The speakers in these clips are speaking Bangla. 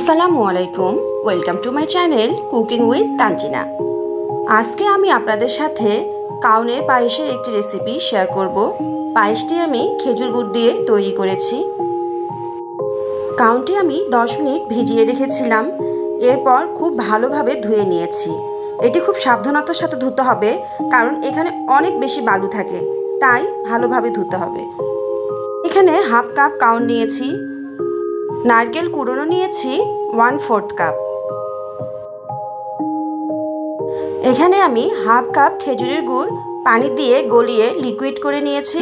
আসসালামু আলাইকুম। Welcome to my channel cooking with Tanzina আজকে আমি আপনাদের সাথে কাউনের পায়েসের একটি রেসিপি শেয়ার করব। পায়েসটি আমি খেজুর গুড় দিয়ে তৈরি করেছি। কাউনটি আমি 10 মিনিট ভিজিয়ে রেখেছিলাম। এরপর খুব ভালোভাবে ধুয়ে নিয়েছি। এটি খুব সাবধানতার সাথে ধুতে হবে, কারণ এখানে অনেক বেশি বালু থাকে। তাই ভালোভাবে ধুতে হবে। এখানে হাফ কাপ কাউন নিয়েছি। নারকেল কুড়োনো নিয়েছি ওয়ান ফোর্থ কাপ এখানে আমি হাফ কাপ খেজুরের গুড় পানি দিয়ে গলিয়ে লিকুইড করে নিয়েছি।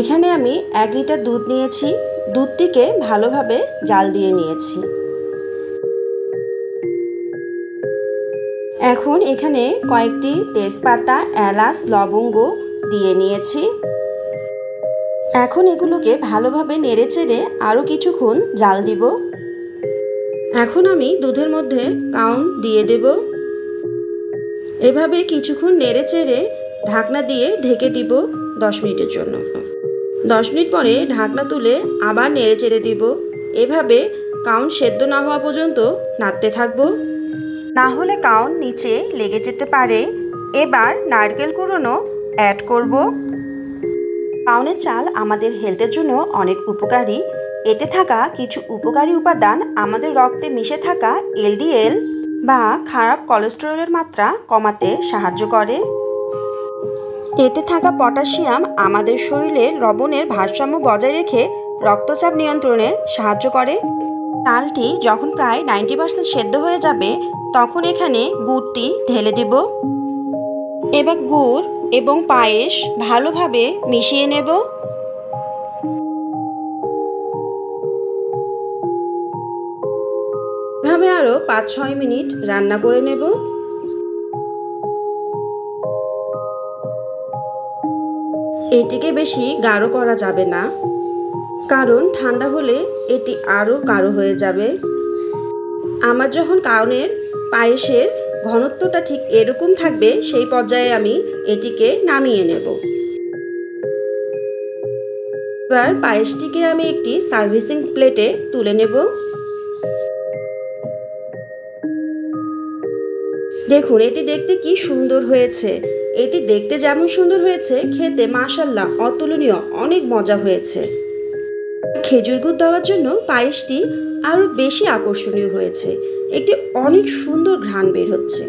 এখানে আমি এক লিটার দুধ নিয়েছি, দুধটিকে ভালোভাবে জাল দিয়ে নিয়েছি। এখন এখানে কয়েকটি তেজপাতা, এলাচ, লবঙ্গ দিয়ে নিয়েছি। এখন এগুলোকে ভালোভাবে নেড়ে চেড়ে আরও কিছুক্ষণ জাল দিব। এখন আমি দুধের মধ্যে কাউন দিয়ে দেব। এভাবে কিছুক্ষণ নেড়ে চেড়ে ঢাকনা দিয়ে ঢেকে দিব দশ মিনিটের জন্য। দশ মিনিট পরে ঢাকনা তুলে আবার নেড়ে চেড়ে দিব। এভাবে কাউন সেদ্ধ না হওয়া পর্যন্ত নাড়তে থাকব। না হলে কাউন নিচে লেগে যেতে পারে। এবার নারকেল কুড়োনো অ্যাড করব। পাউনের চাল আমাদের হেলথের জন্য অনেক উপকারী। এতে থাকা কিছু উপকারী উপাদান আমাদের রক্তে মিশে থাকা এলডিএল বা খারাপ কোলেস্টেরলের মাত্রা কমাতে সাহায্য করে। এতে থাকা পটাশিয়াম আমাদের শরীরে লবণের ভারসাম্য বজায় রেখে রক্তচাপ নিয়ন্ত্রণে সাহায্য করে। চালটি যখন প্রায় নাইনটি পার্সেন্ট সেদ্ধ হয়ে যাবে, তখন এখানে গুড়টি ঢেলে দেব। এবার গুড় এবং পায়েস ভালোভাবে মিশিয়ে নেব। এভাবে আরও পাঁচ ছয় মিনিট রান্না করে নেব। এটিকে বেশি গাঢ় করা যাবে না, কারণ ঠান্ডা হলে এটি আরও গাঢ় হয়ে যাবে। আমার যখন কারণের পায়েসের ঘনত্বটা ঠিক এরকম থাকবে, সেই পর্যায়ে আমি এটিকে নামিয়ে নেব। এবার পায়েসটিকে আমি একটি সার্ভিসিং প্লেটে তুলে নেব। দেখুন, এটি দেখতে কি সুন্দর হয়েছে। এটি দেখতে যেমন সুন্দর হয়েছে, খেতে মাসাল্লাহ অতুলনীয়, অনেক মজা হয়েছে। খেজুর গুড় দেওয়ার জন্য পায়েসটি আরও বেশি আকর্ষণীয় হয়েছে। একটি অনেক সুন্দর ঘ্রাণ বের হচ্ছে।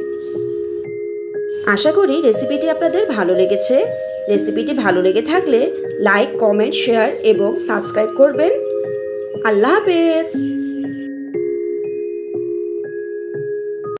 আশা করি রেসিপিটি আপনাদের ভালো লেগেছে। রেসিপিটি ভালো লেগে থাকলে লাইক, কমেন্ট, শেয়ার এবং সাবস্ক্রাইব করবেন। আল্লাহ হাফেজ।